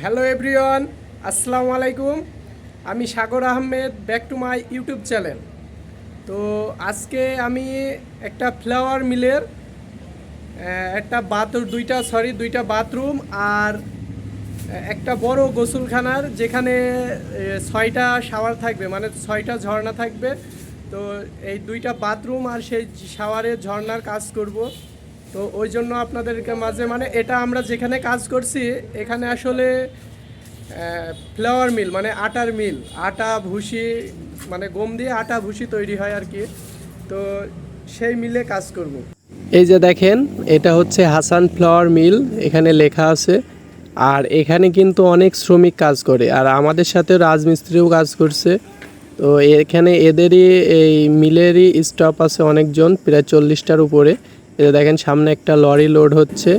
Hello everyone, আসসালামু আলাইকুম। আমি Sagar Ahmed, back to my YouTube channel. তো আজকে আমি একটা ফ্লাওয়ার মিলের একটা বাথরুম, দুইটা, সরি, দুইটা বাথরুম আর একটা বড় গোসলখানার যেখানে ছয়টা শাওয়ার থাকবে মানে ছয়টা ঝর্ণা থাকবে। তো এই দুইটা বাথরুম আর সেই শাওয়ারের ঝর্ণার কাজ করব। তো ওই জন্য আপনাদেরকে মাঝে মানে এটা আমরা যেখানে কাজ করছি, এখানে আসলে ফ্লাওয়ার মিল মানে আটার মিল আটা, ভুসি মানে গম দিয়ে আটা, ভুসি তৈরি হয় আর কি। তো সেই মিলে কাজ করব। এই যে দেখেন, এটা হচ্ছে হাসান ফ্লাওয়ার মিল এখানে লেখা আছে। আর এখানে কিন্তু অনেক শ্রমিক কাজ করে, আর আমাদের সাথে রাজমিস্ত্রিও কাজ করছে। তো এখানে এদেরই, এই মিলেরই স্টাফ আছে অনেকজন, প্রায় চল্লিশটার উপরে। এই যে দেখেন, সামনে একটা লরি লোড হচ্ছে,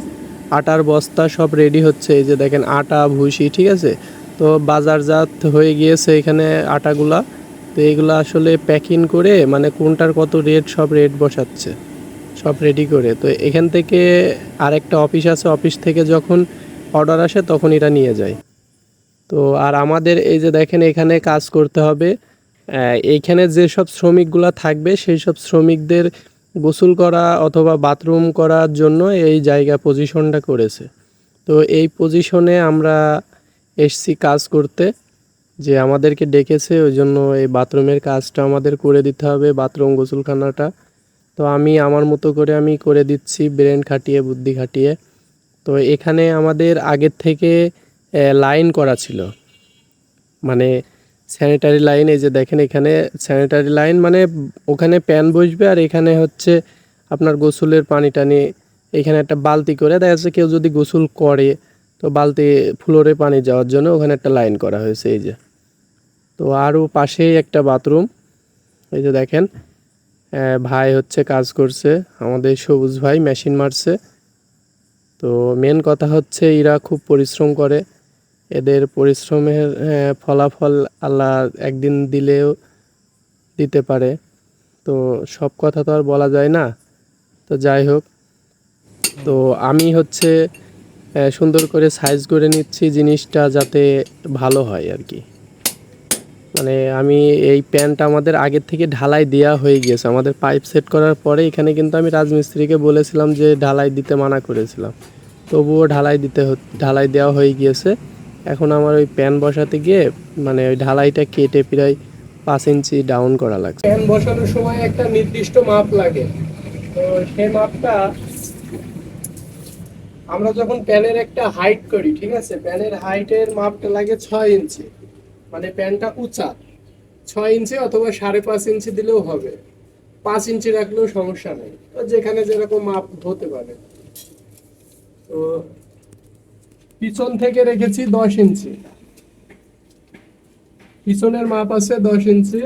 আটার বস্তা সব রেডি হচ্ছে। এই যে দেখেন, আটা, ভুসি, ঠিক আছে? তো বাজারজাত হয়ে গিয়েছে এখানে আটাগুলা। তো এইগুলো আসলে প্যাকিং করে মানে কোনটার কত রেট সব রেট বসাচ্ছে, সব রেডি করে। তো এখান থেকে আরেকটা অফিস আছে অফিস থেকে যখন অর্ডার আসে তখন এটা নিয়ে যায়। তো আর আমাদের এই যে দেখেন, এখানে কাজ করতে হবে। এইখানে যেসব শ্রমিকগুলা থাকবে, সেই সব শ্রমিকদের গোসল করা অথবা বাথরুম করার জন্য এই জায়গা পজিশনটা করেছে। তো এই পজিশনে আমরা এসছি কাজ করতে, যে আমাদেরকে ডেকেছে, ওই জন্য এই বাথরুমের কাজটা আমাদের করে দিতে হবে, বাথরুম গোসলখানাটা। তো আমি, আমার মতো করে আমি করে দিচ্ছি, ব্রেন খাটিয়ে, বুদ্ধি খাটিয়ে। তো এখানে আমাদের আগের থেকে লাইন করা ছিল। মানে স্যানিটারি লাইন এই যে দেখেন এখানে স্যানিটারি লাইন মানে ওখানে প্যান বসবে আর এখানে হচ্ছে আপনার গোসলের পানি টানি এখানে একটা বালতি করে, দেখা যাচ্ছে কেউ যদি গোসল করে, তো বালতি ফ্লোরে পানি যাওয়ার জন্য ওখানে একটা লাইন করা হয়েছে, এই যে। তো আরও পাশেই একটা বাথরুম এই যে দেখেন ভাই হচ্ছে কাজ করছে, আমাদের সবুজ ভাই মেশিন মারছে। তো মেন কথা হচ্ছে এরা খুব পরিশ্রম করে। এদের পরিশ্রমের আহ, ফলাফল আল্লাহ একদিন দিলেও দিতে পারে। তো সব কথা তো আর বলা যায় না। তো যাই হোক তো আমি হচ্ছে সুন্দর করে সাইজ করে নিচ্ছি জিনিসটা যাতে ভালো হয় আর কি। মানে আমি এই প্যান্টটা আমাদের আগের থেকে ঢালাই দেওয়া হয়ে গিয়েছে। আমাদের পাইপ সেট করার পরে এখানে কিন্তু আমি রাজমিস্ত্রিকে বলেছিলাম যে ঢালাই দিতে মানা করেছিলাম। তবুও ঢালাই দিতে ঢালাই দেওয়া হয়ে গিয়েছে। এখন আমার ওই প্যান বসাতে গিয়ে মানে ওই ঢালাইটা কেটে প্রায় পাঁচ ইঞ্চি ডাউন করা লাগছে। প্যান বসানোর সময় একটা নির্দিষ্ট মাপ লাগে। তো সেই মাপটা আমরা যখন প্যানের একটা হাইট করি, ঠিক আছে? প্যানের হাইটের মাপটা লাগে ছয় ইঞ্চি। মানে প্যানটা উঁচা। ছয় ইঞ্চি অথবা সাড়ে পাঁচ ইঞ্চি দিলেও হবে। পাঁচ ইঞ্চি রাখলেও সমস্যা নেই। যেখানে যেরকম মাপ হতে পারে। তো পিছন থেকে রেখেছি দশ ইঞ্চি। পিছনের মাপ আছে দশ ইঞ্চি।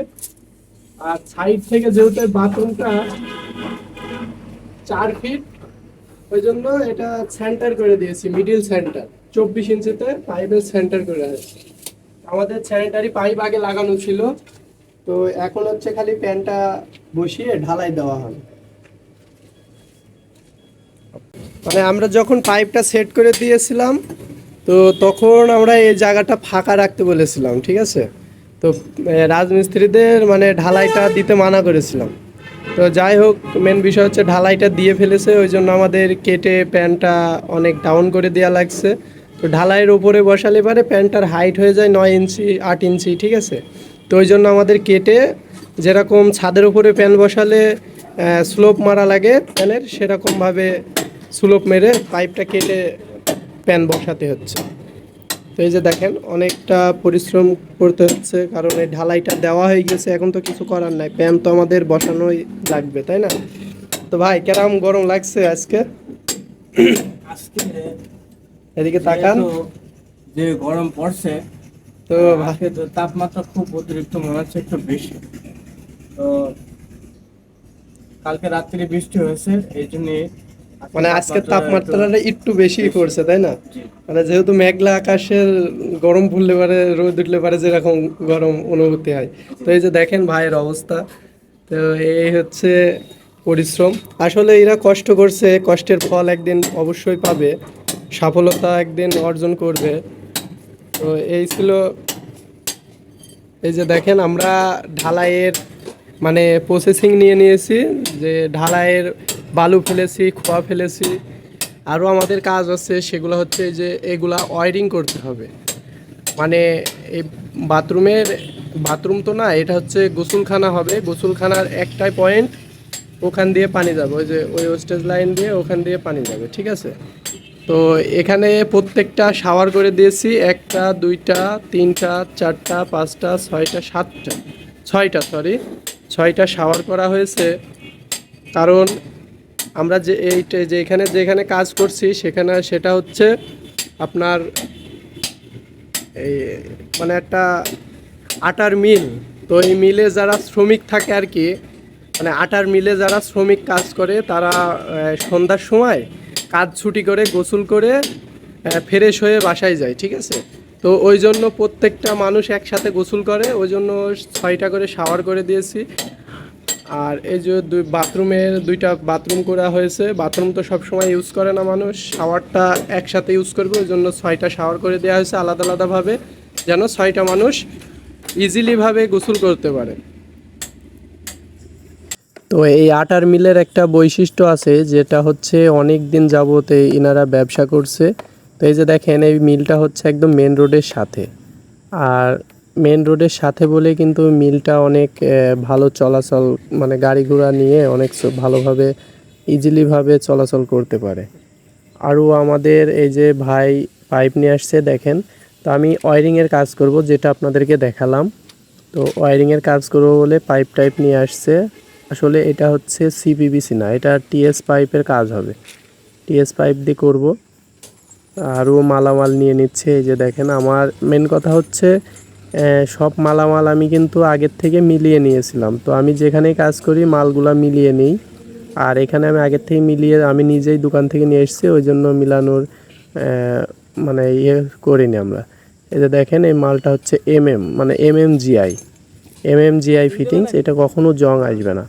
আর সাইড থেকে যেহেতু বাথরুমটা চার ফিট ওই জন্য এটা সেন্টার করে দিয়েছি মিডিল সেন্টার চব্বিশ ইঞ্চিতে পাইপের সেন্টার করে আছে। আমাদের স্যানিটারি পাইপ আগে লাগানো ছিল, তো এখন হচ্ছে খালি প্যানটা বসিয়ে ঢালাই দেওয়া হবে। মানে আমরা যখন পাইপটা সেট করে দিয়েছিলাম তো তখন আমরা এই জায়গাটা ফাঁকা রাখতে বলেছিলাম, ঠিক আছে? তো রাজমিস্ত্রিদের মানে ঢালাইটা দিতে মানা করেছিলাম। তো যাই হোক মেন বিষয় হচ্ছে ঢালাইটা দিয়ে ফেলেছে, ওই জন্য আমাদের কেটে প্যানটা অনেক ডাউন করে দেওয়া লাগছে। তো ঢালাইয়ের উপরে বসালে পারে প্যান্টটার হাইট হয়ে যায় নয় ইঞ্চি, আট ইঞ্চি, ঠিক আছে? তো ওই জন্য আমাদের কেটে যেরকম ছাদের উপরে প্যান বসালে স্লোপ মারা লাগে, প্যানের সেরকমভাবে স্লোপ মেরে পাইপটা কেটে প্যান বসাতে হচ্ছে। তো এই যে দেখেন অনেকটা পরিশ্রম করতে হচ্ছে কারণ এই ঢালাইটা দেওয়া হয়ে গেছে এখন তো কিছু করার নাই। প্যান তো আমাদের বসানোই লাগবে তাই না? তো ভাই কেরাম গরম লাগছে আজকে? আজকে এদিকে তাকান। যে গরম পড়ছে তো তো তাপমাত্রা খুব অতিরিক্ত মনে হচ্ছে একটু বেশি। তো কালকে রাত্রে বৃষ্টি হয়েছে এই জন্য মানে আজকের তাপমাত্রাটা একটু বেশি পড়ছে তাই না? মানে যেহেতু মেঘলা আকাশের গরম পড়লে পারে রোদ উঠলে পারে যেরকম গরম অনুভূতি হয়। তো এই যে দেখেন ভাইয়ের অবস্থা তো এই হচ্ছে পরিশ্রম। আসলে এরা কষ্ট করছে কষ্টের ফল একদিন অবশ্যই পাবে সফলতা একদিন অর্জন করবে। তো এই ছিল এই যে দেখেন আমরা ঢালাইয়ের মানে প্রসেসিং নিয়ে নিয়েছি যে ঢালাইয়ের বালু ফেলেছি, খোয়া ফেলেছি। আরও আমাদের কাজ আছে, সেগুলো হচ্ছে যে এগুলা ওয়ারিং করতে হবে। মানে এই বাথরুমের, বাথরুম তো না, এটা হচ্ছে গোসলখানা হবে। গোসলখানার একটাই পয়েন্ট ওখান দিয়ে পানি যাবে। ওই যে, ওই ওয়েস্টেজ লাইন দিয়ে ওখান দিয়ে পানি যাবে, ঠিক আছে? তো এখানে প্রত্যেকটা শাওয়ার করে দিয়েছি, একটা, দুইটা, তিনটা, চারটা, পাঁচটা, ছয়টা, সাতটা। ছয়টা সরি ছয়টা শাওয়ার করা হয়েছে। কারণ আমরা যে এইটা যে এখানে যেখানে কাজ করছি, সেখানে সেটা হচ্ছে আপনার এই মানে একটা আটার মিল। তো এই মিলে যারা শ্রমিক থাকে আর কি মানে আটার মিলে যারা শ্রমিক কাজ করে, তারা সন্ধ্যার সময় কাজ ছুটি করে, গোসল করে ফ্রেশ হয়ে বাসায় যায়, ঠিক আছে? তো ওই জন্য প্রত্যেকটা মানুষ একসাথে গোসল করে, ওই জন্য ছয়টা করে শাওয়ার করে দিয়েছি। আর এই যে দুই বাথরুমের দুইটা বাথরুম করা হয়েছে, বাথরুম তো সব সময় ইউজ করে না মানুষ। শাওয়ারটা একসাথে ইউজ করবে, ওই জন্য ছয়টা শাওয়ার করে দেওয়া হয়েছে আলাদা আলাদাভাবে, যেন ছয়টা মানুষ ইজিলিভাবে গোসল করতে পারে। তো এই আটার মিলের একটা বৈশিষ্ট্য আছে, যেটা হচ্ছে অনেক দিন যাবত এই ইনারা ব্যবসা করছে। তো এই যে দেখেন, এই মিলটা হচ্ছে একদম মেন রোডের সাথে। আর মেন রোডের সাথে বলে কিন্তু মিলটা অনেক ভালো চলাচল মানে গাড়ি ঘোড়া নিয়ে অনেক ভালোভাবে ইজিলিভাবে চলাচল করতে পারে। আরও আমাদের এই যে ভাই পাইপ নিয়ে আসছে, দেখেন, তো আমি ওয়ারিংয়ের কাজ করব, যেটা আপনাদেরকে দেখালাম। তো ওয়ারিংয়ের কাজ করব বলে পাইপ টাইপ নিয়ে আসছে। আসলে এটা হচ্ছে সিপিবিসি না, এটা টিএস পাইপের কাজ হবে। টিএস পাইপ দিয়ে করব। আরও মালামাল নিয়ে নিচ্ছে, এই যে দেখেন, আমার মেন কথা হচ্ছে সব মালামাল আমি কিন্তু আগের থেকে মিলিয়ে নিয়েছিলাম। তো আমি যেখানেই কাজ করি, মালগুলা মিলিয়ে নিই। আর এখানে আমি আগের থেকে মিলিয়ে, আমি নিজেই দোকান থেকে নিয়ে এসেছি, ওই জন্য মিলানোর মানে ইয়ে করিনি আমরা। এই যে দেখেন, এই মালটা হচ্ছে এম এম মানে M M GI M M GI fittings এটা কখনও জং আসবে না।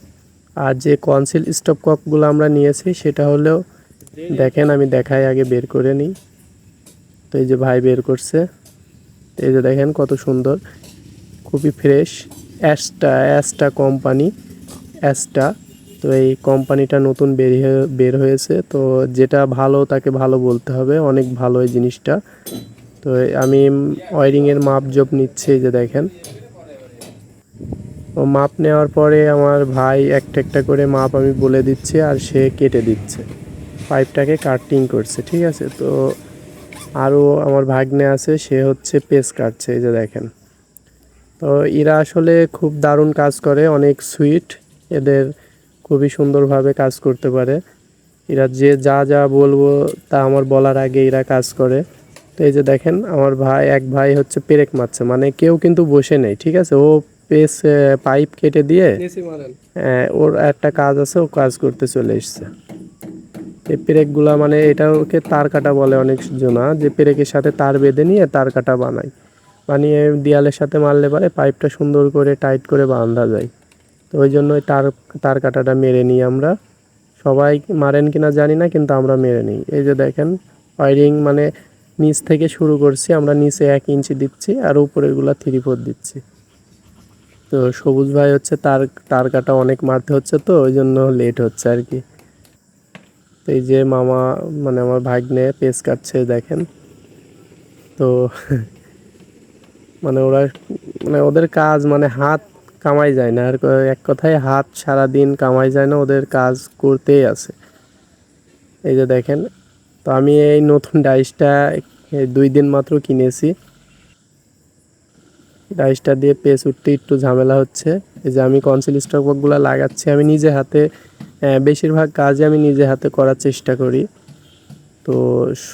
আর যে কনসিল স্টপ কপগুলো আমরা নিয়েছি, সেটা হলেও দেখেন, আমি দেখাই আগে, বের করে নিই। তো এই যে ভাই বের করছে। এই যে দেখেন কত সুন্দর, খুবই ফ্রেশ অ্যাস্টা অ্যাস্টা কোম্পানি অ্যাস্টা তো এই কোম্পানিটা নতুন বেরিয়ে বের হয়েছে। তো যেটা ভালো, তাকে ভালো বলতে হবে। অনেক ভালো এই জিনিসটা। তো আমি ওয়ারিংয়ের মাপ জব নিচ্ছি যে দেখেন। ও মাপ নেওয়ার পরে আমার ভাই একটা একটা করে মাপ আমি বলে দিচ্ছি, আর সে কেটে দিচ্ছে। পাইপটাকে কাটিং করছে, ঠিক আছে? তো আরও আমার ভাগ্নে আছে সে হচ্ছে পেস কাটছে এই যে দেখেন। তো এরা আসলে খুব দারুণ কাজ করে অনেক সুইট এদের খুবই সুন্দরভাবে কাজ করতে পারে। এরা যে যা যা বলব তা আমার বলার আগে এরা কাজ করে। তো এই যে দেখেন আমার ভাই এক ভাই হচ্ছে পেরেক মারছে মানে কেউ কিন্তু বসে নেই ঠিক আছে? ও পেস পাইপ কেটে দিয়ে আহ, ওর একটা কাজ আছে ও কাজ করতে চলে এসছে। এই পেরেকগুলা মানে এটা ওকে তার কাটা বলে অনেক জনা, যে পেরেকের সাথে তার বেঁধে নিয়ে তার কাটা বানায়। বানিয়ে দেয়ালের সাথে মারলে পারে পাইপটা সুন্দর করে টাইট করে বাঁধা যায়। তো ওই জন্য ওই তার তার কাটাটা মেরে নিই আমরা। সবাই মারেন কিনা জানি না, কিন্তু আমরা মেরে নিই। এই যে দেখেন, ওয়ারিং মানে নিচ থেকে শুরু করছি, আমরা নিচে এক ইঞ্চি দিচ্ছি আর উপরেরগুলা থ্রি ফোর দিচ্ছি। তো সবুজ ভাই হচ্ছে তার তার কাটা অনেক মারতে হচ্ছে তো, ওই জন্য লেট হচ্ছে আর কি। এই যে মামা মানে আমার ভাগ্নে পেস কাটছে, দেখেন। তো মানে ওরা মানে ওদের কাজ মানে হাত কামাই যায় না। আর এক কথায় হাত সারা দিন কামাই যায় না, ওদের কাজ করতেই আছে। এই যে দেখেন, তো আমি এই নতুন ডাইসটা দুই দিন মাত্র কিনেছি। ডাইসটা দিয়ে পেস উঠতে একটু ঝামেলা হচ্ছে। এই যে আমি কনসিল স্টকগুলো লাগাচ্ছি, আমি নিজে হাতে বেশিরভাগ কাজই আমি নিজে হাতে করার চেষ্টা করি। তো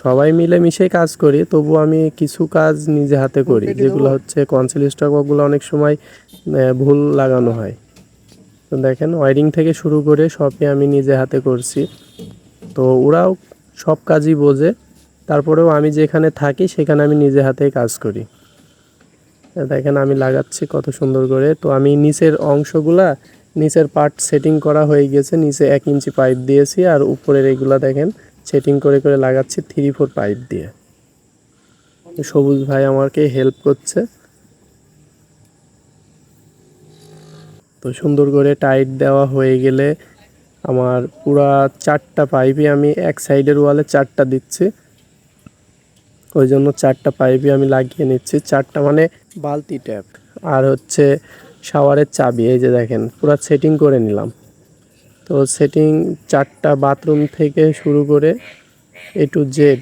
সবাই মিলে মিশে কাজ করি তবু আমি কিছু কাজ নিজে হাতে করি যেগুলো হচ্ছে কনসিল স্টকগুলো অনেক সময় ভুল লাগানো হয়। তো দেখেন ওয়ারিং থেকে শুরু করে সবই আমি নিজে হাতে করছি। তো ওরাও সব কাজই বোঝে তারপরেও আমি যেখানে থাকি সেখানে আমি নিজে হাতেই কাজ করি। দেখেন আমি লাগাচ্ছি কত সুন্দর করে। তো আমি নিচের অংশগুলা নিচের পার্ট সেটিং করা হয়ে গেছে। নিচে এক ইঞ্চি পাইপ দিয়েছি আর উপরের এগুলা দেখেন সেটিং করে করে লাগাচ্ছি থ্রি ফোর পাইপ দিয়ে। সবুজ ভাই আমাকে হেল্প করছে। তো সুন্দর করে টাইট দেওয়া হয়ে গেলে আমার পুরা চারটা পাইপই আমি এক সাইডের ওয়ালে চারটা দিচ্ছি। ওই জন্য চারটা পাইপই আমি লাগিয়ে নিচ্ছি। চারটা মানে বালতি ট্যাপ আর হচ্ছে শাওয়ারের চাবি, এই যে দেখেন, পুরা সেটিং করে নিলাম। তো সেটিং চারটা বাথরুম থেকে শুরু করে এ টু জেড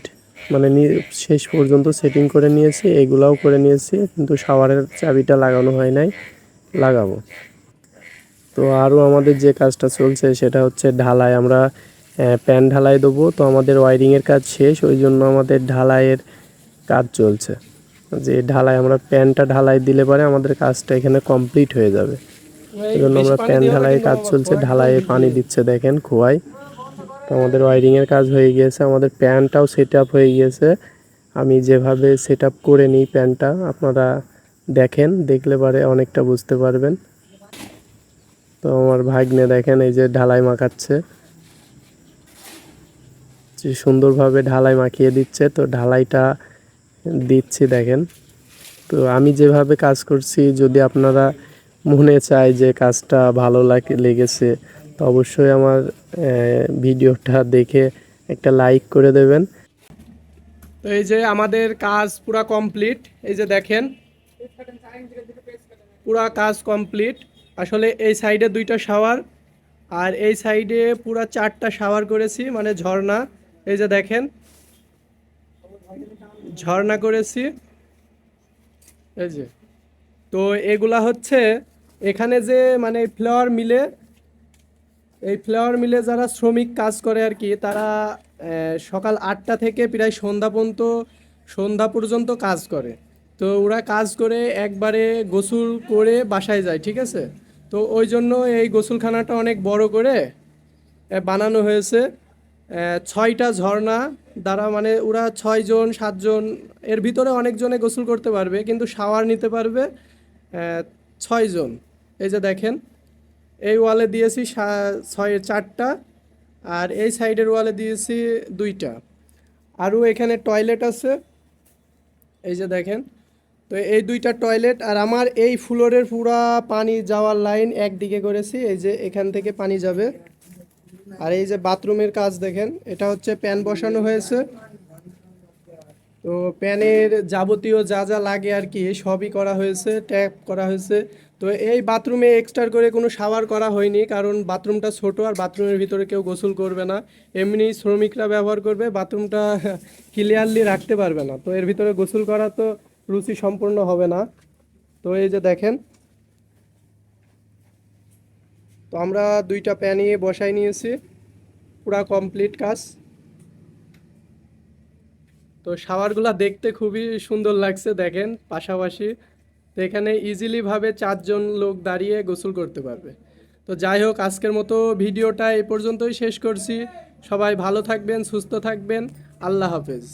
মানে শেষ পর্যন্ত সেটিং করে নিয়েছি, এগুলাও করে নিয়েছি, কিন্তু শাওয়ারের চাবিটা লাগানো হয় নাই, লাগাবো। তো আরও আমাদের যে কাজটা চলছে, সেটা হচ্ছে ঢালাই, আমরা প্যান ঢালাই দেবো, তো আমাদের ওয়ারিংয়ের কাজ শেষ, ওই জন্য আমাদের ঢালাইয়ের কাজ চলছে। যে ঢালাই আমরা প্যানটা ঢালাই দিলে পরে আমাদের কাজটা এখানে কমপ্লিট হয়ে যাবে। এই জন্য আমরা প্যান ঢালাই কাজ চলছে ঢালাইয়ে পানি দিচ্ছে দেখেন খোয়াই। তো আমাদের ওয়ারিংয়ের কাজ হয়ে গিয়েছে আমাদের প্যানটাও সেট আপ হয়ে গিয়েছে। আমি যেভাবে সেট আপ করে নিই প্যানটা আপনারা দেখেন দেখলে পরে অনেকটা বুঝতে পারবেন। তো আমার ভাগ্নে দেখেন এই যে ঢালাই মাখাচ্ছে। যে সুন্দরভাবে ঢালাই মাখিয়ে দিচ্ছে তো ঢালাইটা দিচ্ছি দেখেন। তো আমি যেভাবে কাজ করছি, যদি আপনারা মনে চায় যে কাজটা ভালো লাগে লেগেছে, তো অবশ্যই আমার ভিডিওটা দেখে একটা লাইক করে দেবেন। তো এই যে আমাদের কাজ পুরা কমপ্লিট। এই যে দেখেন, পুরা কাজ কমপ্লিট। আসলে এই সাইডে দুইটা শাওয়ার, আর এই সাইডে পুরা চারটা শাওয়ার করেছি মানে ঝর্ণা। এই যে দেখেন ঝর্ণা করেছি। এই যে। তো এগুলা হচ্ছে এখানে যে মানে ফ্লাওয়ার মিলে, এই ফ্লাওয়ার মিলে যারা শ্রমিক কাজ করে আর কি, তারা সকাল আটটা থেকে প্রায় সন্ধ্যা পর্যন্ত সন্ধ্যা পর্যন্ত কাজ করে। তো ওরা কাজ করে একবারে গোসল করে বাসায় যায়, ঠিক আছে? তো ওই জন্য এই গোসলখানাটা অনেক বড় করে বানানো হয়েছে। ছয়টা ঝর্ণা, দ্বারা মানে ওরা ছয়জন, সাতজন, এর ভিতরে অনেকজনে গোসল করতে পারবে, কিন্তু শাওয়ার নিতে পারবে ছয়জন। এই যে দেখেন, এই ওয়ালে দিয়েছি ছয়, চারটা, আর এই সাইডের ওয়ালে দিয়েছি দুইটা। আরও এখানে টয়লেট আছে, এই যে দেখেন, তো এই দুইটা টয়লেট, আর আমার এই ফ্লোরের পুরা পানি যাওয়ার লাইন একদিকে করেছি, এই যে এখান থেকে পানি যাবে। আর এই যে বাথরুমের কাজ দেখেন, এটা হচ্ছে প্যান বসানো হয়েছে। তো প্যানের যাবতীয় যা যা লাগে আর কি, সবই করা হয়েছে, ট্যাপ করা হয়েছে। তো এই বাথরুমে এক্সট্রা করে কোনো শাওয়ার করা হয়নি, কারণ বাথরুমটা ছোট আর বাথরুমের ভিতরে কেউ গোসল করবে না। এমনি শ্রমিকরা ব্যবহার করবে, বাথরুমটা ক্লিয়ারলি রাখতে পারবে না। তো এর ভিতরে গোসল করা তো রুচি সম্পূর্ণ হবে না। তো এই যে দেখেন তো আমরা দুইটা প্যানিয়ে বসাই নিয়েছি। পুরা কমপ্লিট কাজ। তো শাওয়ারগুলো দেখতে খুবই সুন্দর লাগছে, দেখেন, পাশাপাশি। তো এখানে ইজিলিভাবে চারজন লোক দাঁড়িয়ে গোসল করতে পারবে। তো যাই হোক, আজকের মতো ভিডিওটা এ পর্যন্তই শেষ করছি। সবাই ভালো থাকবেন, সুস্থ থাকবেন। আল্লাহ হাফেজ।